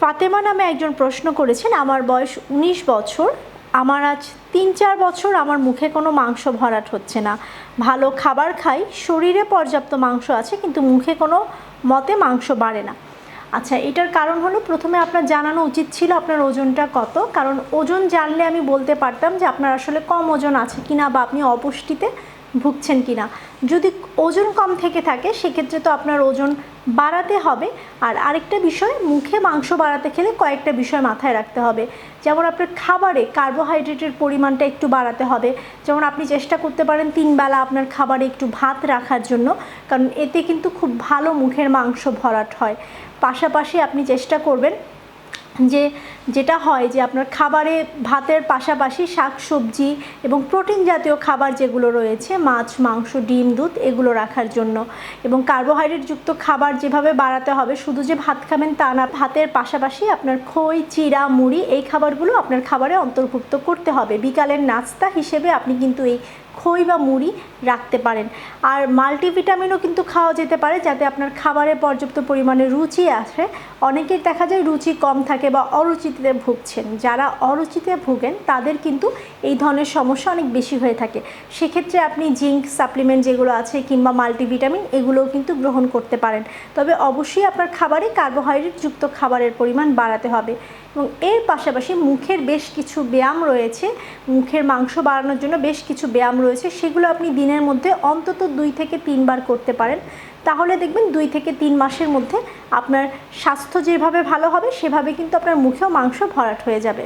ফাতেমা নামে একজন প্রশ্ন করেছেন, আমার বয়স উনিশ বছর, আমার আজ তিন চার বছর, আমার মুখে কোনো মাংস ভরাট হচ্ছে না। ভালো খাবার খাই, শরীরে পর্যাপ্ত মাংস আছে, কিন্তু মুখে কোনো মতে মাংস বাড়ে না। আচ্ছা এটার কারণ হলো, প্রথমে আপনার জানানো উচিত ছিল আপনার ওজনটা কত, কারণ ওজন জানলে আমি বলতে পারতাম যে আপনার আসলে কম ওজন আছে কিনা বা আপনি অপুষ্টিতে ভুগছেন কি না যদি ওজন কম থেকে থাকে, সেক্ষেত্রে তো আপনার ওজন বাড়াতে হবে। আর আরেকটা বিষয়, মুখে মাংস বাড়াতে খেলে কয়েকটা বিষয় মাথায় রাখতে হবে। যেমন আপনার খাবারে কার্বোহাইড্রেটের পরিমাণটা একটু বাড়াতে হবে। যেমন আপনি চেষ্টা করতে পারেন তিন বেলা আপনার খাবারে একটু ভাত রাখার জন্য, কারণ এতে কিন্তু খুব ভালো মুখের মাংস ভরাট হয়। পাশাপাশি আপনি চেষ্টা করবেন যে যেটা হয় যে আপনার খাবারে ভাতের পাশাপাশি শাক, সবজি এবং প্রোটিন জাতীয় খাবার যেগুলো রয়েছে, মাছ, মাংস, ডিম, দুধ, এগুলো রাখার জন্য। এবং কার্বোহাইড্রেটযুক্ত খাবার যেভাবে বাড়াতে হবে, শুধু যে ভাত খাবেন তা না, ভাতের পাশাপাশি আপনার খই, চিড়া, মুড়ি, এই খাবারগুলো আপনার খাবারে অন্তর্ভুক্ত করতে হবে। বিকালের নাস্তা হিসেবে আপনি কিন্তু এই খই বা মুড়ি রাখতে পারেন। আর মাল্টিভিটামিনও কিন্তু খাওয়া যেতে পারে যাতে আপনার খাবারে পর্যাপ্ত পরিমাণে রুচি আসে। অনেকের দেখা যায় রুচি কম থাকে বা অরুচিতে ভুগছেন। যারা অরুচিতে ভুগেন, তাদের কিন্তু এই ধরনের সমস্যা অনেক বেশি হয়ে থাকে। সেক্ষেত্রে আপনি জিঙ্ক, সাপ্লিমেন্ট যেগুলো আছে কিংবা মাল্টিভিটামিন, এগুলোও কিন্তু গ্রহণ করতে পারেন। তবে অবশ্যই আপনার খাবারে কার্বোহাইড্রেটযুক্ত খাবারের পরিমাণ বাড়াতে হবে। এবং এর পাশাপাশি মুখের বেশ কিছু ব্যায়াম রয়েছে। মুখের মাংস বাড়ানোর জন্য বেশ কিছু ব্যায়াম রয়েছে, সেগুলো আপনি দিনের মধ্যে অন্তত দুই থেকে তিনবার করতে পারেন। তাহলে দেখবেন দুই থেকে তিন মাসের মধ্যে আপনার স্বাস্থ্য যেভাবে ভালো হবে, সেভাবে কিন্তু আপনার মুখেও মাংস ভরাট হয়ে যাবে।